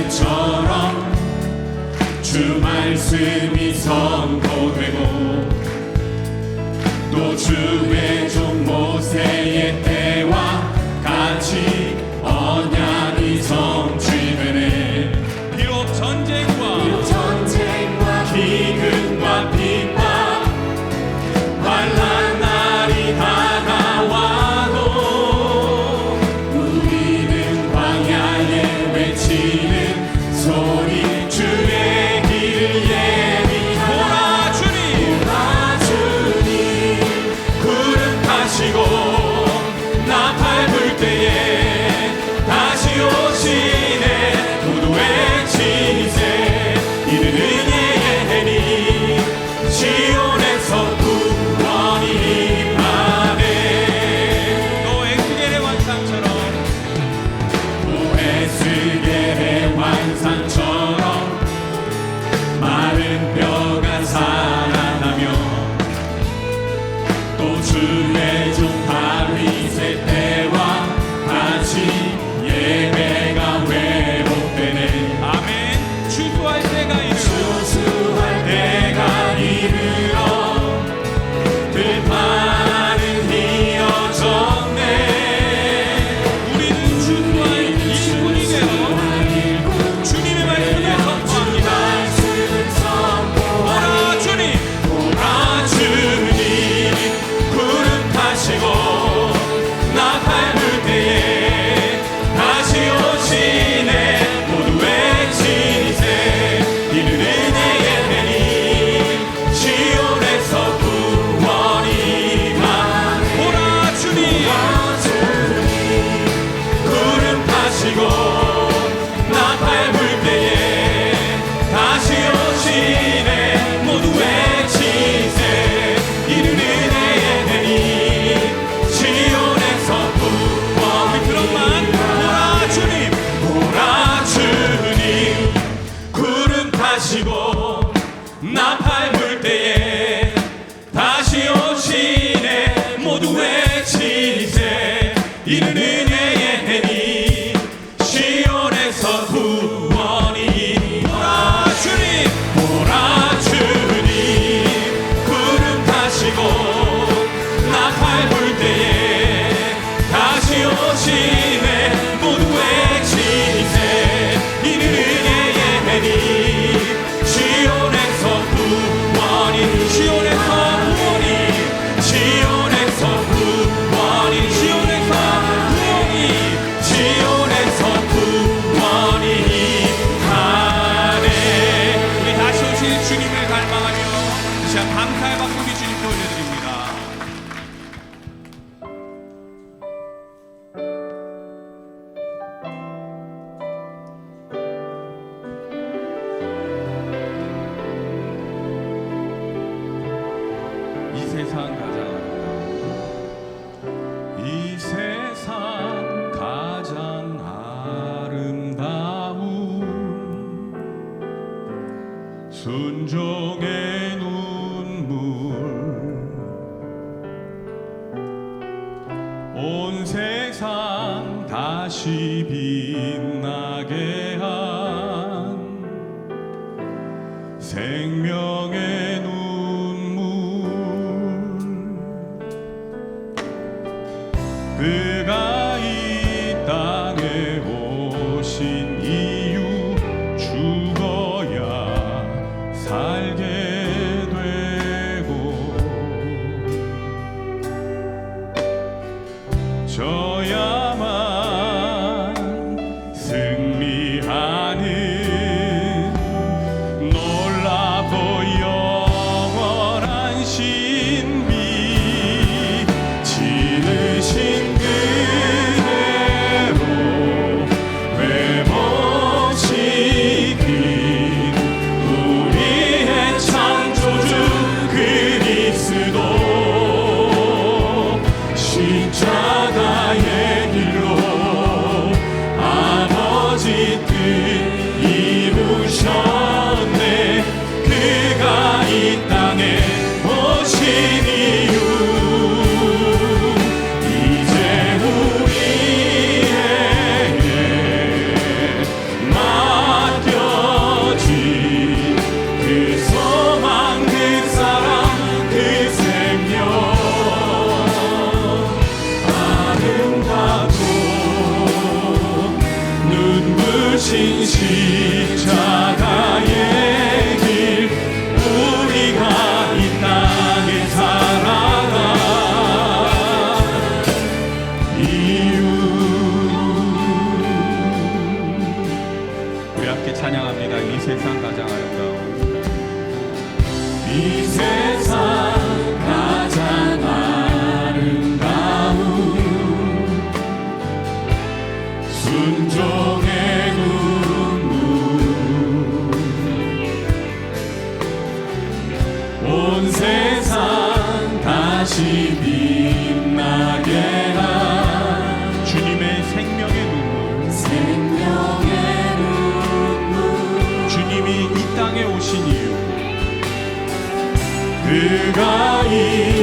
때처럼 주 말씀이 선포되고 또 주의 종 모세의 때와 같이 언약이 성취되네. 비록 전쟁과 비록 전쟁과 기근과 비파 환란 날이 다가와도 우리는 광야에 외치네 be 온 세상 다시 빛나게 하. 주님의 생명의 눈물. 생명의 눈물. 주님이 이 땅에 오신 이유. 그가 이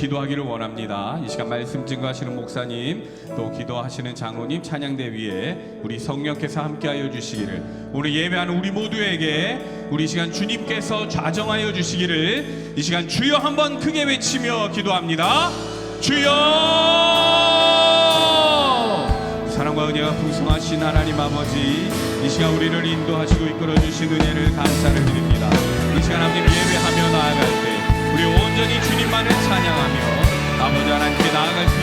기도하기를 원합니다. 이 시간 말씀 증거하시는 목사님, 또 기도하시는 장로님, 찬양대 위에 우리 성령께서 함께하여 주시기를 오늘 예배하는 우리 모두에게 우리 시간 주님께서 좌정하여 주시기를 이 시간 주여 한번 크게 외치며 기도합니다. 주여! 사랑과 은혜가 풍성하신 하나님 아버지 이 시간 우리를 인도하시고 이끌어 주신 은혜를 감사를 드립니다. 이 시간 하나님 예배하며 나아갈 때 우리 온전히 주님만을 찬양하며 아버지 하나님께 나아갈 수